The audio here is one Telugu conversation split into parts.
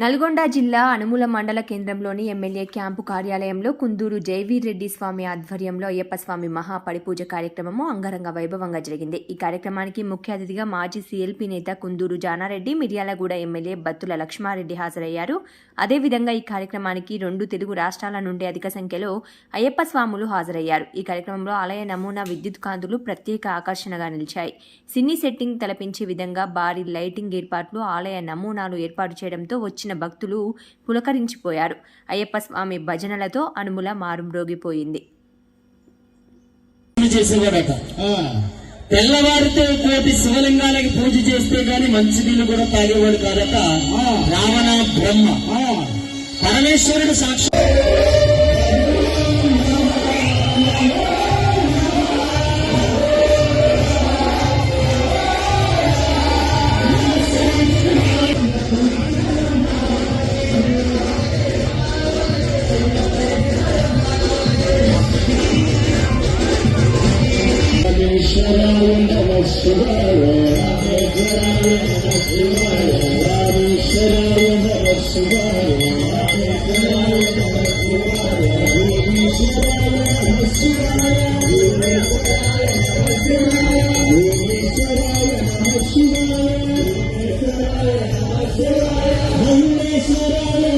నల్గొండ జిల్లా అనుముల మండల కేంద్రంలోని ఎమ్మెల్యే క్యాంపు కార్యాలయంలో కుందూరు జైవీర్ రెడ్డి స్వామి ఆధ్వర్యంలో అయ్యప్ప స్వామి మహాపడి పూజ కార్యక్రమము అంగరంగ వైభవంగా జరిగింది. ఈ కార్యక్రమానికి ముఖ్య అతిథిగా మాజీ సీఎల్పీ నేత కుందూరు జానారెడ్డి మిర్యాలగూడ ఎమ్మెల్యే బత్తుల లక్ష్మారెడ్డి హాజరయ్యారు. అదేవిధంగా ఈ కార్యక్రమానికి రెండు తెలుగు రాష్ట్రాల నుండి అధిక సంఖ్యలో అయ్యప్ప స్వాములు హాజరయ్యారు. ఈ కార్యక్రమంలో ఆలయ నమూనా విద్యుత్ కాంతులు ప్రత్యేక ఆకర్షణగా నిలిచాయి. సినీ సెట్టింగ్ తలపించే విధంగా భారీ లైటింగ్ ఏర్పాట్లు ఆలయ నమూనాలు ఏర్పాటు చేయడంతో వచ్చిన భక్తులు పులకరించిపోయారు. అయ్యప్ప స్వామి భజనలతో అనుముల మారుమ్రోగిపోయింది తెల్లవారితే కోటి శివలింగాలకి పూజ చేస్తే గాని మంచి నీళ్ళు కూడా తాగేవాడు కాదట. రావణ బ్రహ్మ. పరమేశ్వరుడు సాక్షి Shivaya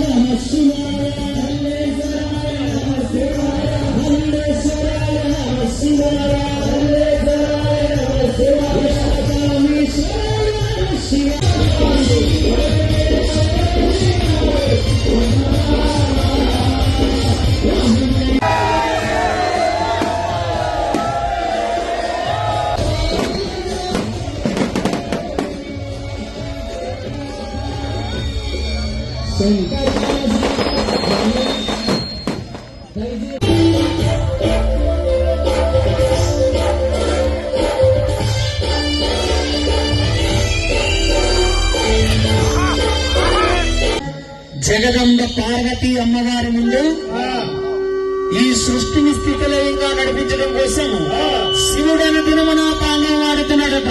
Namah Shivaya Jagadamba Parvati అమ్మవారి ముందు ఈ సృష్టిని స్థితిలయంగా నడిపించడం కోసం శివుడని దినమున పాంగం వాడుతున్నాడట